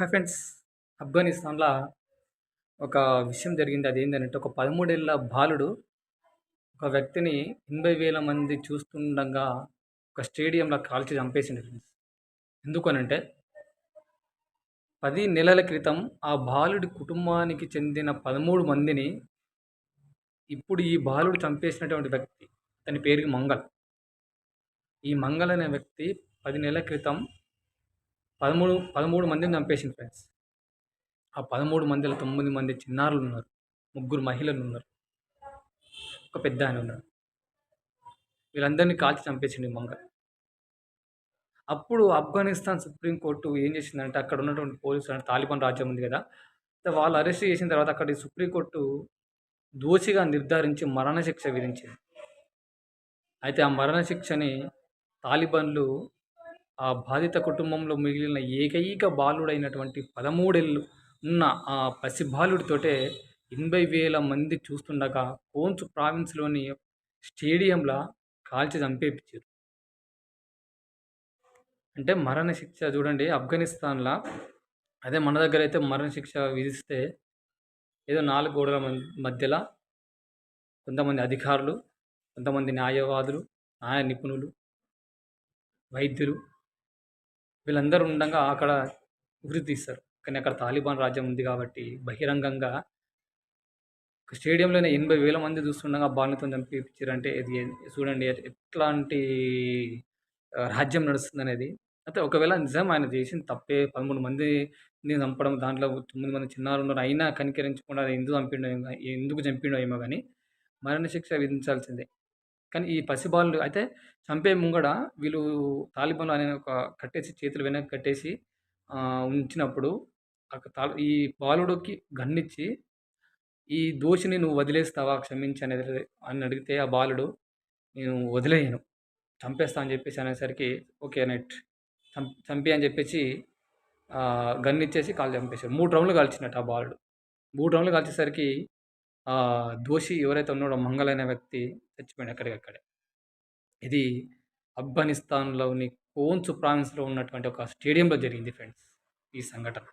Hi friends ఆఫ్ఘనిస్తాన్లో ఒక విషయం జరిగింది. అది ఏంటంటే ఒక పదమూడేళ్ళ బాలుడు ఒక వ్యక్తిని ఎనభై వేల మంది చూస్తుండగా ఒక స్టేడియంలో కాల్చి చంపేసింది ఫ్రెండ్స్. ఎందుకనంటే పది నెలల క్రితం ఆ బాలుడి కుటుంబానికి చెందిన 13 మందిని ఇప్పుడు ఈ బాలుడు చంపేసినటువంటి వ్యక్తి అతని పేరు మంగల్. ఈ మంగల్ అనే వ్యక్తి పది నెలల క్రితం 13, 13 మందిని చంపేసిండు ఫ్రెండ్స్. ఆ 13 మందిలో తొమ్మిది మంది చిన్నారులు ఉన్నారు ముగ్గురు మహిళలు ఉన్నారు ఒక పెద్దాయన ఉన్నాడు. వీళ్ళందరినీ కాల్చి చంపేసిండు మంగ అప్పుడు ఆఫ్ఘనిస్తాన్ సుప్రీం కోర్టు ఏం చేసిందంటే అక్కడ ఉన్నటువంటి పోలీసులు తాలిబాన్ రాజ్యం ఉంది కదా! వాళ్ళు అరెస్ట్ చేసిన తర్వాత అక్కడి సుప్రీం కోర్టు దోషిగా నిర్ధారించి మరణశిక్ష విధించింది. అయితే ఆ మరణశిక్షని తాలిబాన్లు ఆ బాధిత కుటుంబంలో మిగిలిన ఏకైక బాలుడైనటువంటి పదమూడేళ్ళు ఉన్న ఆ పసి బాలుడితోటే 80,000 మంది చూస్తుండగా పూంచ్ ప్రావిన్స్‌లోని స్టేడియంలా కాల్చి చంపేపించారు అంటే మరణశిక్ష చూడండి ఆఫ్ఘనిస్తాన్లో. అదే మన దగ్గర అయితే మరణశిక్ష విధిస్తే ఏదో నాలుగు గోడల మధ్యలో కొంతమంది అధికారులు, కొంతమంది న్యాయవాదులు, న్యాయ నిపుణులు, వైద్యులు వీళ్ళందరూ ఉండగా అక్కడ ఉరి తీస్తారు. కానీ అక్కడ తాలిబాన్ రాజ్యం ఉంది కాబట్టి బహిరంగంగా స్టేడియంలోనే ఎనభై వేల మంది చూస్తుండగా బాలునితోని చంపించారంటే ఇది చూడండి ఎట్లాంటి రాజ్యం నడుస్తుంది అనేది అయితే ఒకవేళ నిజం ఆయన చేసిన తప్పే 13 మందిని చంపడం దాంట్లో తొమ్మిది మంది చిన్నారు అయినా కనికరించకుండా ఎందుకు చంపిండో ఎందుకు చంపిండో ఏమో కానీ మరణశిక్ష విధించాల్సిందే. కానీ ఈ పసి బాలుడు అయితే చంపే ముంగడ వీళ్ళు తాలిబాన్లు అనే ఒక కట్టేసి చేతులు వెనక కట్టేసి ఉంచినప్పుడు ఈ బాలుడికి గన్నిచ్చి ఈ దోషిని నువ్వు వదిలేస్తావా క్షమించి అనేది అని అడిగితే ఆ బాలుడు నేను వదిలేయను. చంపేస్తా అని చెప్పేసి అనేసరికి ఓకే నెట్ చంపి అని చెప్పేసి గన్నిచ్చేసి కాలు చంపేసాడు. మూడు రౌండ్‌లు కాల్చినట్టు ఆ బాలుడు. మూడు రౌండ్‌లు కాల్చేసరికి దోషి ఎవరైతే ఉన్నాడో మంగళైన వ్యక్తి చచ్చిపోయిండు అక్కడికక్కడే. ఇది ఆఫ్ఘనిస్తాన్‌లోని కోన్సు ప్రావిన్స్‌లో ఉన్నటువంటి ఒక స్టేడియంలో జరిగింది ఫ్రెండ్స్ ఈ సంఘటన.